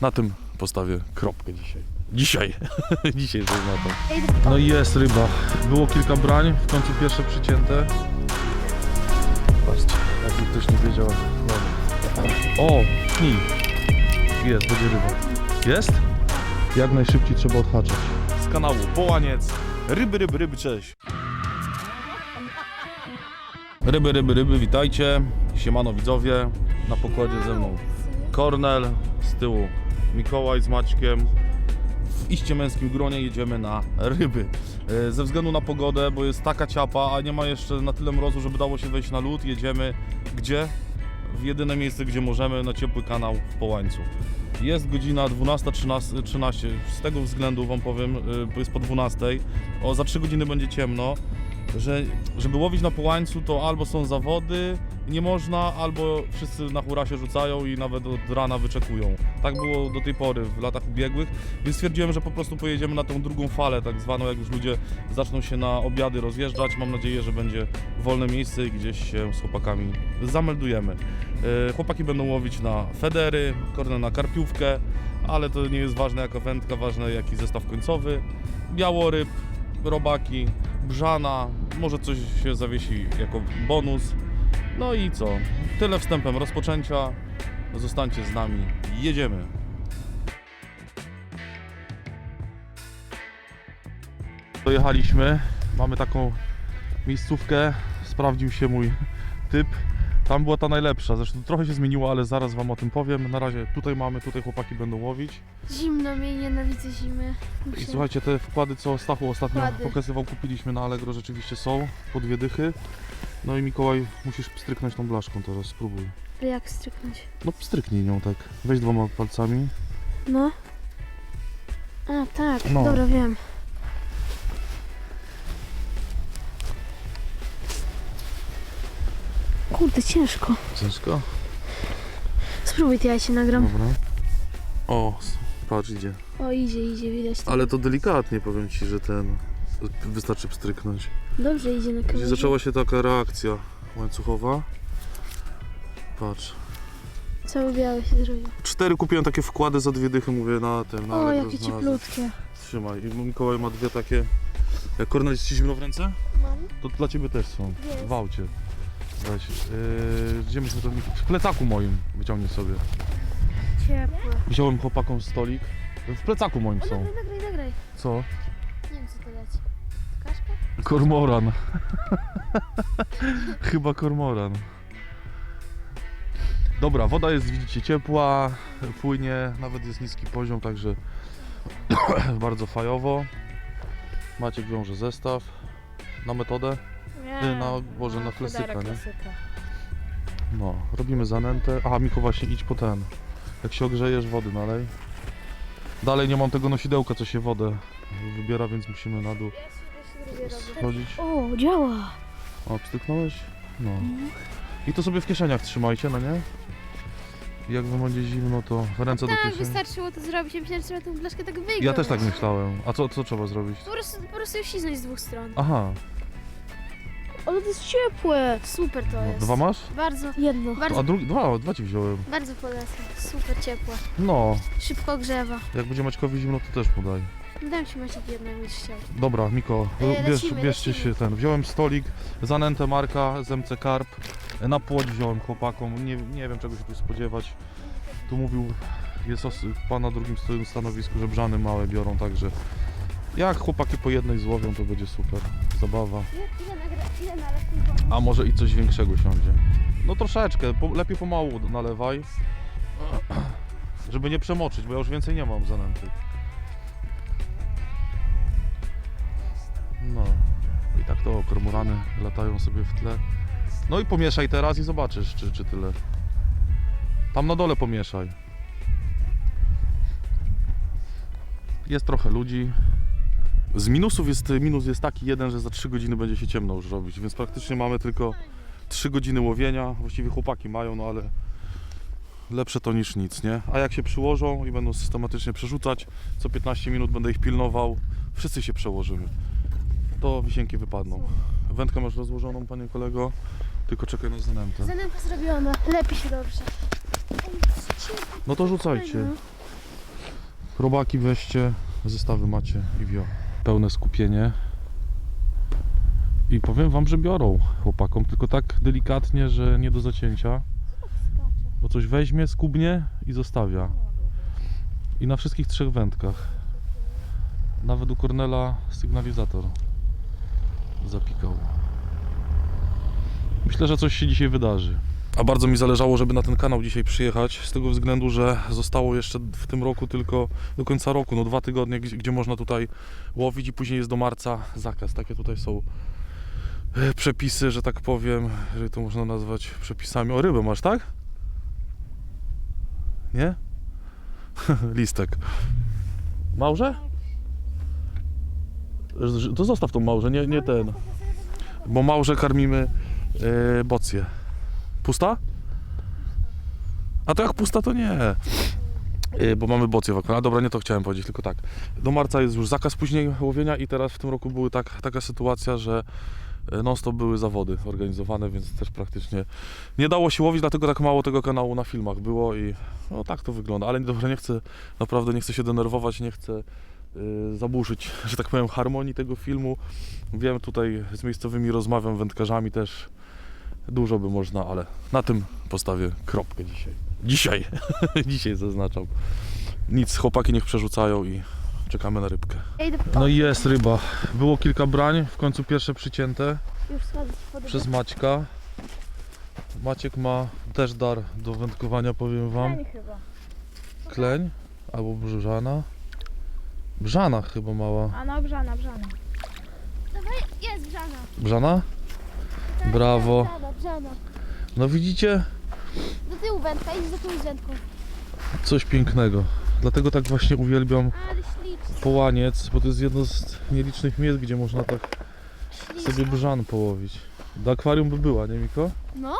Na tym postawię kropkę dzisiaj. Dzisiaj. dzisiaj to na to. No i jest ryba. Było kilka brań, w końcu pierwsze przycięte. Patrzcie, jakby ktoś nie wiedział. Dobra. O, pnij. Jest, będzie ryba. Jest? Jak najszybciej trzeba odhaczać. Z kanału Połaniec. Ryby, ryby, ryby, cześć. Ryby, ryby, ryby, witajcie. Siemano widzowie. Na pokładzie ze mną Kornel, z tyłu Mikołaj z Maćkiem. W iście męskim gronie jedziemy na ryby. E, Ze względu na pogodę, bo jest taka ciapa, a nie ma jeszcze na tyle mrozu, żeby dało się wejść na lód, jedziemy gdzie? W jedyne miejsce, gdzie możemy, na ciepły kanał w Połańcu. Jest godzina 12.13, z tego względu Wam powiem, y, bo jest po 12.00. O, za 3 godziny będzie ciemno, że żeby łowić na Połańcu to albo są zawody, nie można, albo wszyscy na hura się rzucają i nawet od rana wyczekują. Tak było do tej pory, w latach ubiegłych, więc stwierdziłem, że po prostu pojedziemy na tą drugą falę, tak zwaną, jak już ludzie zaczną się na obiady rozjeżdżać. Mam nadzieję, że będzie wolne miejsce i gdzieś się z chłopakami zameldujemy. E, Chłopaki będą łowić na federy, korne na karpiówkę, ale to nie jest ważne jaka wędka, ważne jaki zestaw końcowy. Białoryb, robaki, brzana, może coś się zawiesi jako bonus. No i co? Tyle wstępem rozpoczęcia. Zostańcie z nami. Jedziemy. Dojechaliśmy. Mamy taką miejscówkę. Sprawdził się mój typ. Tam była ta najlepsza. Zresztą trochę się zmieniło, ale zaraz Wam o tym powiem. Na razie tutaj mamy, tutaj chłopaki będą łowić. Zimno mi, nienawidzę zimy. I Muszę- słuchajcie, te wkłady, co Stachu ostatnio Wkłady. pokazywał, kupiliśmy na Allegro, rzeczywiście są. Po dwie dychy. No i Mikołaj, musisz pstryknąć tą blaszką teraz, spróbuj. Ale Jak stryknąć? No pstryknij nią tak. Weź dwoma palcami. No. A, tak, No. dobra, wiem. Kurde, ciężko. Ciężko? Spróbuj, to ja się nagram. Dobra. O, patrz, idzie. O, idzie, idzie, widać to. Ale to delikatnie, powiem Ci, że ten... Wystarczy pstryknąć. Dobrze idzie na kamerze. zaczęła się taka reakcja łańcuchowa. Patrz. Cały biały się zrobił. Cztery kupiłem takie wkłady za dwie dychy, mówię, na tym, na O, jakie cieplutkie. Trzymaj. I Mikołaj ma dwie takie... Jak Kornel jest Ci zimno w ręce? Mam? To dla Ciebie też są. Jest. W aucie. Weź. Yy, gdzie myśmy to... W plecaku moim wyciągnij sobie. Ciepłe. Wziąłem chłopakom stolik. W plecaku moim O, są. nagraj, nagraj, nagraj. Co? Nie wiem, co to leci. Kaszka? Kormoran. Chyba kormoran. Dobra, woda jest, widzicie, ciepła, płynie, nawet jest niski poziom, także bardzo fajowo. Maciek wiąże zestaw na metodę. Nie. na- Boże, na klasyka, nie? klasyka. No, robimy zanętę. Aha, Miko, właśnie idź po ten. Jak się ogrzejesz, wody nalej. Dalej nie mam tego nosidełka, co się wodę wybiera, więc musimy na dół schodzić. O, działa. O, pstryknąłeś? No. I to sobie w kieszeniach trzymajcie, no nie? I Jak wam będzie zimno, to ręce do Tak, kieszeni. wystarczyło to zrobić. Ja myślałem, że trzeba tę blaszkę tak wygrać. Ja też tak myślałem. A co, co trzeba zrobić? Po prostu, po prostu ją ścisnąć z dwóch stron. Aha, Ale to jest ciepłe. Super to no, jest. dwa masz? Bardzo. Jedno. Bardzo, A drugi, dwa, dwa ci wziąłem. bardzo polecam. Super ciepłe. No, Szybko grzewa. jak będzie Maćkowi zimno, to też mu daj. Dam ci Maciek jedną, jakbyś chciał. Dobra, Miko, E, bierz, lecimy, bierzcie lecimy. się ten. Wziąłem stolik, zanętę Marka z MC Carp. Na płoć wziąłem chłopakom. Nie, nie wiem czego się tu spodziewać. Tu mówił, jest os- pan na drugim stanowisku, że brzany małe biorą, także jak chłopaki po jednej złowią, to będzie super. Zabawa. Ile, nagra, ile nalew A może i coś większego siądzie. No troszeczkę, po, lepiej pomału nalewaj. Żeby nie przemoczyć, bo ja już więcej nie mam zanęty. No. I tak to kormorany latają sobie w tle. No i pomieszaj teraz i zobaczysz, czy, czy tyle. Tam na dole pomieszaj. Jest trochę ludzi. Z minusów jest, minus jest taki jeden, że za 3 godziny będzie się ciemno już robić, więc praktycznie mamy tylko 3 godziny łowienia. Właściwie chłopaki mają, no ale lepsze to niż nic, nie? A jak się przyłożą i będą systematycznie przerzucać, co 15 minut będę ich pilnował, wszyscy się przełożymy. To wisienki wypadną. Wędkę masz rozłożoną, panie kolego, tylko czekaj na zanętę. Zanęta zrobiona. Lepi się dobrze. No to rzucajcie. Robaki weźcie, zestawy macie i wio. Pełne skupienie. I powiem wam, że biorą chłopakom, tylko tak delikatnie, że nie do zacięcia. Bo coś weźmie, skubnie i zostawia. I na wszystkich trzech wędkach. Nawet u Kornela sygnalizator zapikał. Myślę, że coś się dzisiaj wydarzy. A bardzo mi zależało, żeby na ten kanał dzisiaj przyjechać, z tego względu, że zostało jeszcze w tym roku tylko do końca roku, no dwa tygodnie, gdzie, można tutaj łowić i później jest do marca zakaz. Takie tutaj są e, przepisy, że tak powiem, jeżeli to można nazwać przepisami. O rybę masz, tak? Nie? Listek. Małże? Że- To zostaw tą małżę, nie, nie ten. Bo małże karmimy yy, bocję. Pusta? A to jak pusta, to nie. Yy, bo mamy bocję w. A dobra, nie to chciałem powiedzieć, tylko tak. Do marca jest już zakaz później łowienia i teraz w tym roku były tak, taka sytuacja, że yy, non-stop były zawody organizowane, więc też praktycznie nie dało się łowić, dlatego tak mało tego kanału na filmach było i no tak to wygląda. Ale dobrze, nie chcę, naprawdę nie chcę się denerwować, nie chcę yy, zaburzyć, że tak powiem, harmonii tego filmu. Wiem, tutaj z miejscowymi rozmawiam, wędkarzami też dużo by można, ale na tym postawię kropkę dzisiaj. Dzisiaj, dzisiaj zaznaczam. Nic, chłopaki niech przerzucają i czekamy na rybkę. No i jest ryba. Było kilka brań, w końcu pierwsze przycięte już schodzę z wody. przez Maćka. Maciek ma też dar do wędkowania, powiem wam. Kleń chyba. Kleń albo brzana. Brzana chyba mała. A no, brzana, brzana. Dawaj, jest brzana. Brzana? Brawo. Brzana, brzana. No widzicie? Do tyłu wędka, idź do tyłu z wędką. Coś pięknego. Dlatego tak właśnie uwielbiam Ale ślicznie. połaniec, bo to jest jedno z nielicznych miejsc, gdzie można tak sobie brzan połowić. Do akwarium by była, nie Miko? No.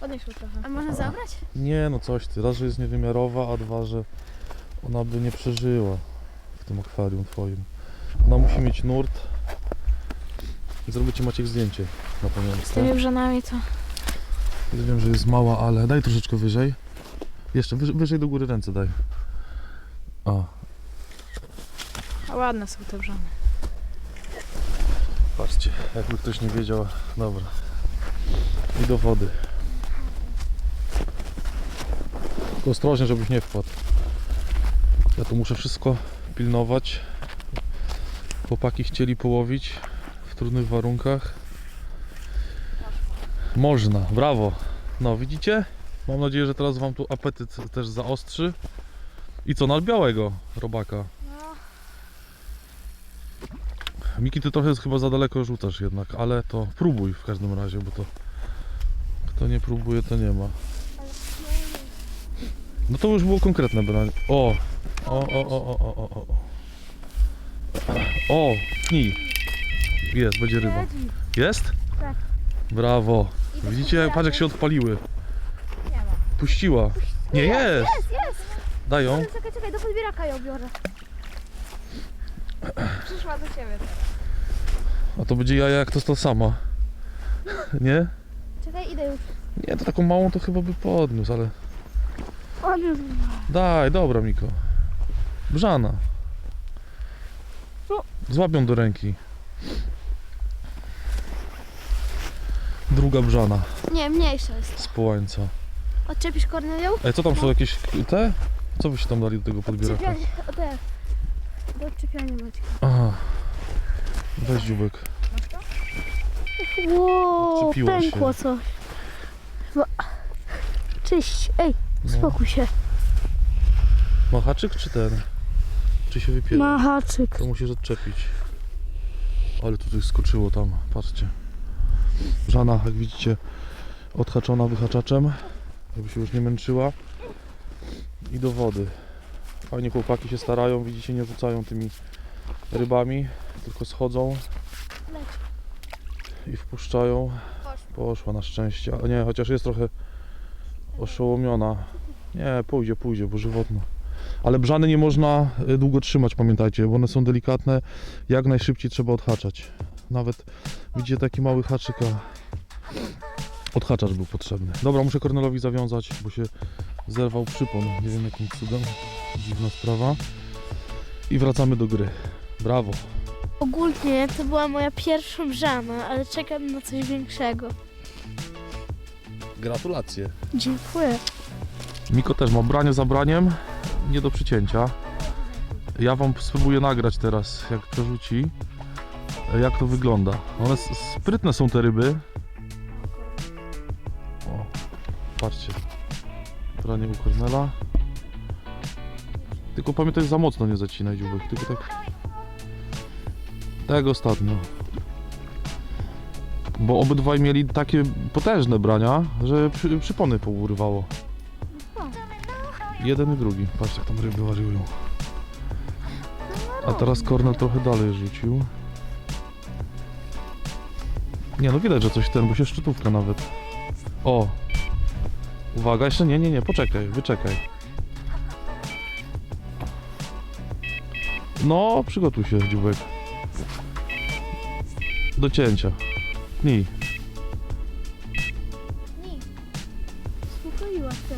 Podnieśmy trochę. A można zabrać? Nie no coś ty, raz, że jest niewymiarowa, a dwa, że ona by nie przeżyła w tym akwarium twoim. Ona musi mieć nurt. Zrobię ci Maciek zdjęcie na Z pamiątkę. tymi brzanami to... Ja wiem, że jest mała, ale daj troszeczkę wyżej. Jeszcze wyżej, wyżej do góry ręce daj. O, A ładne są te brzany. patrzcie, jakby ktoś nie wiedział. Dobra. I do wody. Tylko ostrożnie, żebyś nie wpadł. Ja tu muszę wszystko pilnować. Chłopaki chcieli połowić w trudnych warunkach. Można, brawo. No widzicie? Mam nadzieję, że teraz wam tu apetyt też zaostrzy. I co, na białego robaka? Miki, ty trochę chyba za daleko rzucasz jednak, ale to próbuj w każdym razie, bo to kto nie próbuje, to nie ma. No to już było konkretne branie. O! O, o, o, o, o, o, o. O! Pnij. Jest, będzie ryba. Jest? Tak. Brawo. Widzicie, jak się odpaliły. Nie ma. Puściła. Nie jest! Jest, jest. Dają. Czekaj, czekaj, do podbieraka ją biorę. Przyszła do ciebie. A to będzie jaja jak to to sama. Nie? Czekaj, idę już. Nie, to taką małą to chyba by podniósł, ale... On już... Daj, dobra Miko. Brzana. Złapią do ręki. Druga brzana Nie, mniejsza jest. z połańca. Odczepisz Kornelią? Ej, co tam są jakieś te? Co byście tam dali do tego podbieraka? Odczepianie, o te. Do odczepiania Maćka. Aha. Weź dziubek. Wow, Odczepiło się. pękło coś. Chyba... Cześć, ej, No. spokój się. Ma haczyk czy ten? Czy się wypiera? Ma haczyk. To musisz odczepić. Ale tutaj skoczyło tam, patrzcie. Żana, jak widzicie, odhaczona wyhaczaczem, żeby się już nie męczyła. I do wody. Fajnie chłopaki się starają, widzicie, nie rzucają tymi rybami, tylko schodzą i wpuszczają. Poszła na szczęście, ale nie, chociaż jest trochę oszołomiona. Nie, pójdzie, pójdzie, bo żywotna. Ale brzany nie można y, długo trzymać, pamiętajcie, bo one są delikatne. Jak najszybciej trzeba odhaczać. Nawet widzicie taki mały haczyk, a odhaczacz był potrzebny. Dobra, muszę Kornelowi zawiązać, bo się zerwał przypon. Nie wiem jakim cudem. Dziwna sprawa. I wracamy do gry. Brawo. Ogólnie to była moja pierwsza brzana, ale czekam na coś większego. Gratulacje. Dziękuję. Miko też ma branie za braniem, nie do przycięcia. Ja wam spróbuję nagrać teraz, jak przerzuci, jak to wygląda. One sprytne są te ryby. O, patrzcie. Branie u Kornela. Tylko pamiętaj, za mocno nie zacinaj dziubek, tylko tak... Tak ostatnio. Bo obydwaj mieli takie potężne brania, że przy, przypony pourywało. Jeden i drugi. Patrz jak tam ryby wariują. A teraz Kornel trochę dalej rzucił. Nie no widać, że coś ten, bo się szczytówka nawet. O! Uwaga, jeszcze nie, nie, nie, poczekaj, wyczekaj. No, przygotuj się, dziubek. Do cięcia. Tnij. Nie. Uspokoiła się.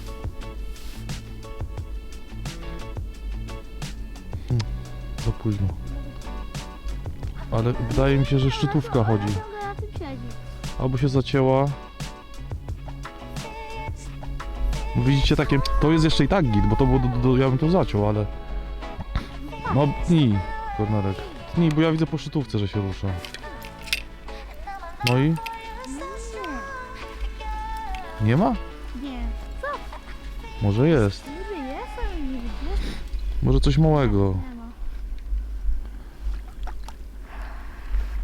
Za późno. Ale wydaje mi się, że szczytówka chodzi. Albo się zacięła. Widzicie takie. To jest jeszcze i tak git, bo to było. Do, do, ja bym to zaciął, ale. No tnij, Kornelek. Tnij, bo ja widzę po szczytówce, że się rusza. No i. Nie ma? Nie. Może jest. Może coś małego. Nie ma.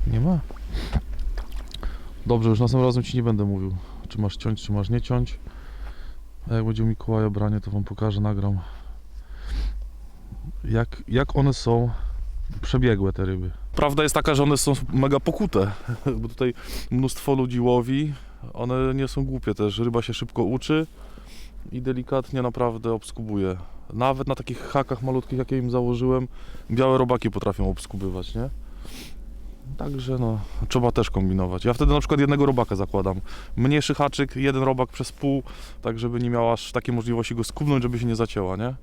Nie ma? Dobrze, już następnym razem ci nie będę mówił, czy masz ciąć, czy masz nie ciąć. A jak będzie u Mikołaja branie, to wam pokażę, nagram. Jak, jak one są przebiegłe te ryby. Prawda jest taka, że one są mega pokute, bo tutaj mnóstwo ludzi łowi. One nie są głupie też, ryba się szybko uczy i delikatnie naprawdę obskubuje. Nawet na takich hakach malutkich, jakie im założyłem, białe robaki potrafią obskubywać, nie? Także no, trzeba też kombinować. Ja wtedy na przykład jednego robaka zakładam. Mniejszy haczyk, jeden robak przez pół, tak żeby nie miała aż takiej możliwości go skubnąć, żeby się nie zacięła, nie?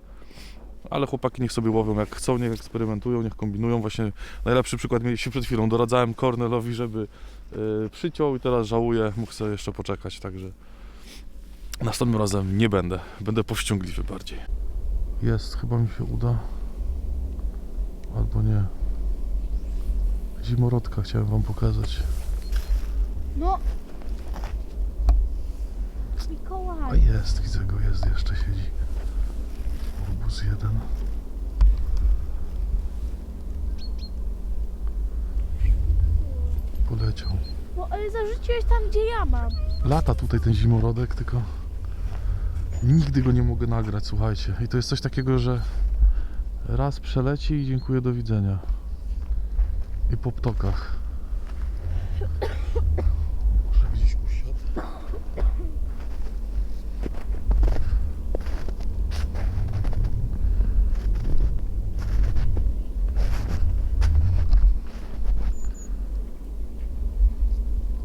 Ale chłopaki niech sobie łowią jak chcą, niech eksperymentują, niech kombinują. Właśnie najlepszy przykład mieliście przed chwilą. Doradzałem Cornelowi, żeby yy, przyciął i teraz żałuję, mógł sobie jeszcze poczekać, także następnym razem nie będę. Będę powściągliwy bardziej. Jest, chyba mi się uda. Albo nie. Zimorodka chciałem wam pokazać. No. A Mikołaj. jest, widzę go, jest, jeszcze siedzi. Obóz jeden. Poleciał. No ale zarzuciłeś tam, gdzie ja mam. Lata tutaj ten zimorodek, tylko nigdy go nie mogę nagrać, słuchajcie. I to jest coś takiego, że raz przeleci i dziękuję, do widzenia. I po ptokach. Może gdzieś usiadł.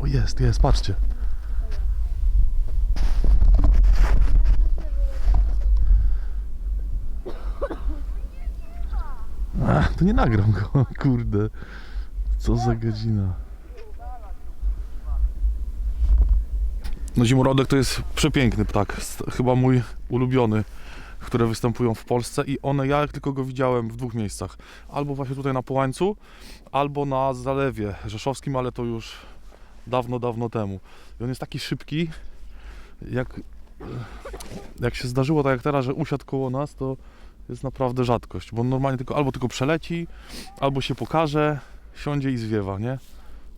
O jest, jest, patrzcie. To nie nagram go, kurde. Co za godzina. No zimorodek to jest przepiękny ptak, chyba mój ulubiony, które występują w Polsce i one, ja tylko go widziałem w dwóch miejscach. Albo właśnie tutaj na Połańcu, albo na Zalewie Rzeszowskim, ale to już dawno, dawno temu. I on jest taki szybki, jak, jak się zdarzyło tak jak teraz, że usiadł koło nas, to jest naprawdę rzadkość, bo normalnie tylko albo tylko przeleci, albo się pokaże, siądzie i zwiewa, nie?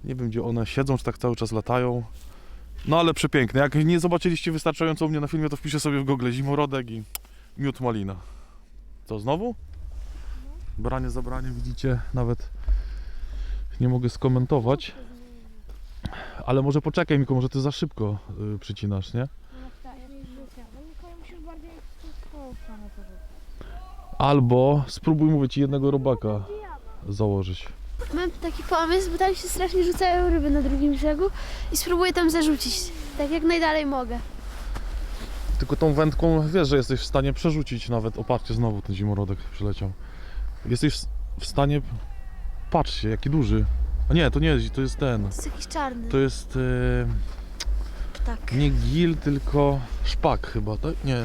Nie wiem gdzie one siedzą, czy tak cały czas latają. No ale przepiękne. Jak nie zobaczyliście wystarczająco u mnie na filmie, to wpiszę sobie w Google zimorodek i miód malina. Co, znowu? Branie za branie, widzicie, nawet nie mogę skomentować. Ale może poczekaj Miko, może ty za szybko y, przycinasz, nie? Albo spróbuj mówić jednego robaka założyć. Mam taki pomysł, bo tam się strasznie rzucają ryby na drugim brzegu i spróbuję tam zarzucić. Tak jak najdalej mogę. Tylko tą wędką wiesz, że jesteś w stanie przerzucić nawet oparcie znowu ten zimorodek przyleciał. Jesteś w- w stanie... Patrzcie, jaki duży. A nie, to nie jest, to jest ten. To jest jakiś czarny. To jest e, Tak. nie gil, tylko szpak chyba, tak? Nie.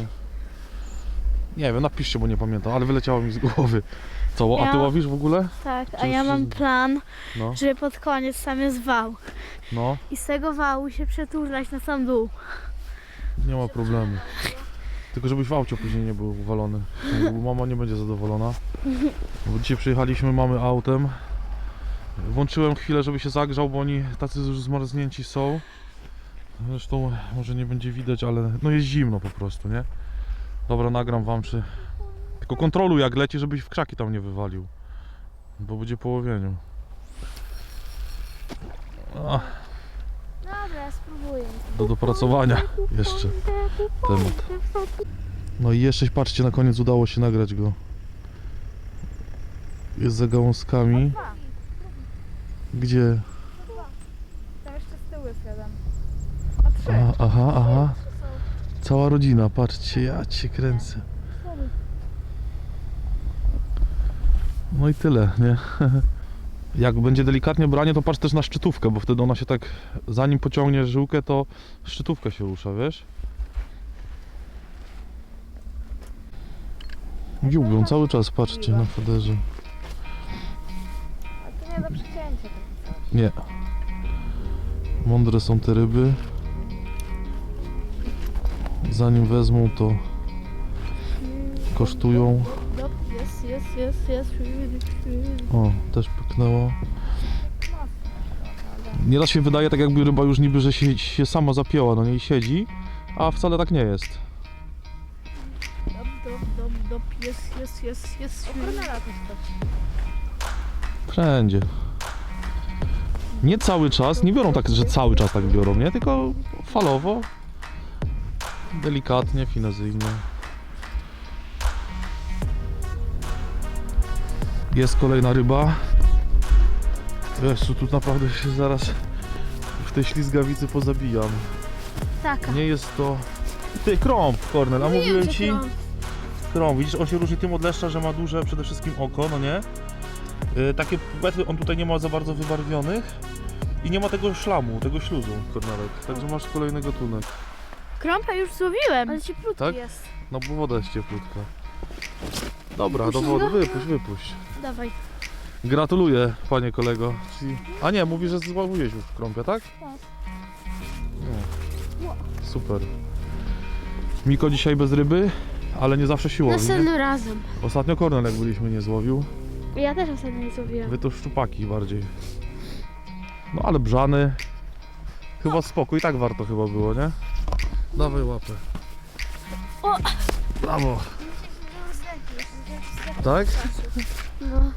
Nie wiem, napiszcie, bo nie pamiętam, ale wyleciało mi z głowy. Co, a ty Ja- łowisz w ogóle? Tak, a ja mam plan, No, żeby pod koniec tam jest wał. no, I z tego wału się przeturlać na sam dół. nie ma problemu. Tylko żebyś w aucie później nie był uwalony. Bo mama nie będzie zadowolona. Bo dzisiaj przyjechaliśmy, mamy autem. Włączyłem chwilę, żeby się zagrzał, bo oni tacy już zmarznięci są. Zresztą może nie będzie widać, ale no jest zimno po prostu, nie? Dobra, nagram wam, czy... Tylko kontroluj jak leci, żebyś w krzaki tam nie wywalił. Bo będzie po łowieniu. Ach, Dobra, spróbuję. do dopracowania jeszcze temat. No i jeszcze patrzcie, na koniec udało się nagrać go. Jest za gałązkami. Gdzie? Tam jeszcze z tyłu jest jeden. Aha, aha, aha. Cała rodzina, patrzcie, ja cię kręcę. No i tyle, nie? Jak będzie delikatnie branie, to patrz też na szczytówkę, bo wtedy ona się tak, zanim pociągnie żyłkę, to szczytówka się rusza, wiesz? Giłbią cały czas, patrzcie na foderze. A to nie do przycięcia. Nie. Mądre są te ryby. Zanim wezmą, to kosztują. Jest, jest, jest. O, też pyknęło. Nieraz się wydaje tak jakby ryba już niby, że się, się sama zapięła, no nie i siedzi, a wcale tak nie jest. Dop, dop, dop, dop. Jest, jest, jest, jest. Wszędzie. Nie cały czas, nie biorą tak, że cały czas tak biorą, nie? Tylko falowo, delikatnie, finezyjnie. Jest kolejna ryba. Jezu, tu naprawdę się zaraz w tej ślizgawicy pozabijam. Taka. Nie jest to... Ty, krąb, Kornel, a Mówiłem, mówiłem że ci... krąg. Krąg, widzisz, on się różni tym od leszcza, że ma duże przede wszystkim oko, no nie? Yy, takie płetwy on tutaj nie ma za bardzo wybarwionych i nie ma tego szlamu, tego śluzu, Kornelek. Także masz kolejny gatunek. Krąpę już złowiłem. Ale cieplutki Tak? jest. No bo woda jest cieplutka. Dobra, do Wypuścisz wody, go? wypuść, wypuść. Dawaj. Gratuluję, panie kolego. A nie, mówisz, że zławiłeś już krąpia, tak? Tak. No. Super. Miko dzisiaj bez ryby, ale nie zawsze siłowi, nie? Następnym razem. Ostatnio Kornel jak byliśmy nie złowił. Ja też ostatnio nie złowiłem. Wy to szczupaki bardziej. No ale brzany. Chyba spoko i tak warto chyba było, nie? Dawaj łapę. O! Brawo. Tak? No.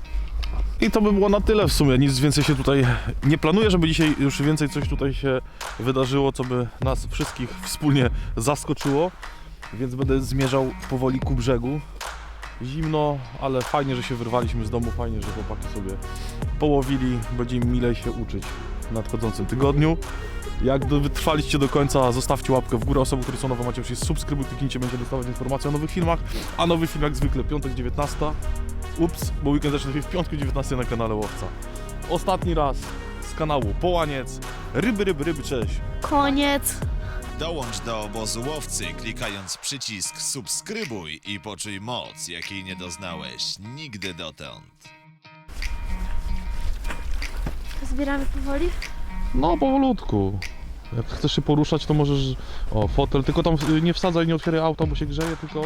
I to by było na tyle w sumie. Nic więcej się tutaj nie planuję, żeby dzisiaj już więcej coś tutaj się wydarzyło, co by nas wszystkich wspólnie zaskoczyło. Więc będę zmierzał powoli ku brzegu. Zimno, ale fajnie, że się wyrwaliśmy z domu, fajnie, że chłopaki sobie połowili. Będzie im milej się uczyć w nadchodzącym tygodniu. Jak do, wytrwaliście do końca, zostawcie łapkę w górę. Osoby, które są nowe, macie oczywiście subskrybuj, kliknijcie, będzie dostawać informacje o nowych filmach. A nowy film jak zwykle, piątek 19. Ups, bo weekend zaczyna się w piątku 19 na kanale Łowca. Ostatni raz z kanału Połaniec. Ryby, ryby, ryby, cześć. Koniec. Dołącz do obozu łowcy klikając przycisk subskrybuj i poczuj moc, jakiej nie doznałeś nigdy dotąd. Zbieramy powoli? No, powolutku. Jak chcesz się poruszać, to możesz... O, fotel, tylko tam nie wsadzaj, nie otwieraj auta, bo się grzeje, tylko